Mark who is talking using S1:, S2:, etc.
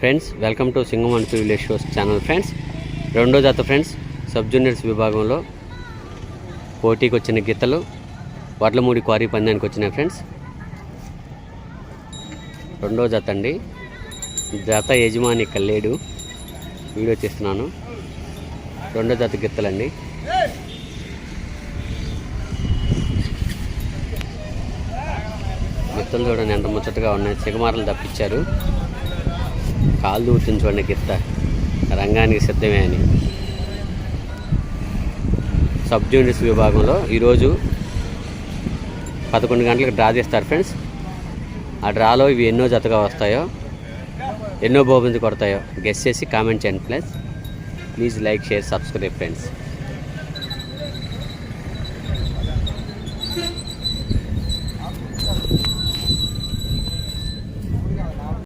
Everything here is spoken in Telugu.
S1: Friends welcome to Singam and village shows channel friends. రెండో జత ఫ్రెండ్స్ సబ్ జూనియర్స్ విభాగంలో పోటీకి వచ్చిన గీతలు వడ్లమూడి క్వారీ పందానికి వచ్చినాయి ఫ్రెండ్స్. రెండో జత అండి. జత యజమాని ఇక్కడ లేడు వీడియో చేస్తున్నాను. రెండో జత గిత్తలండి గిత్తలు చూడండి ఎంత ముచ్చటగా ఉన్నాయి. చిగమారలు తప్పించారు. కాళ్ళు ఊర్చించుకోండి చూడండి రంగానికి సిద్ధమే అని. సబ్ జూనియర్స్ విభాగంలో ఈరోజు పదకొండు గంటలకు డ్రా చేస్తారు ఫ్రెండ్స్. ఆ డ్రాలో ఇవి ఎన్నో జతగా వస్తాయో ఎన్నో బహుమతి కొడతాయో గెస్ చేసి కామెంట్ చేయండి plus please like share subscribe friends.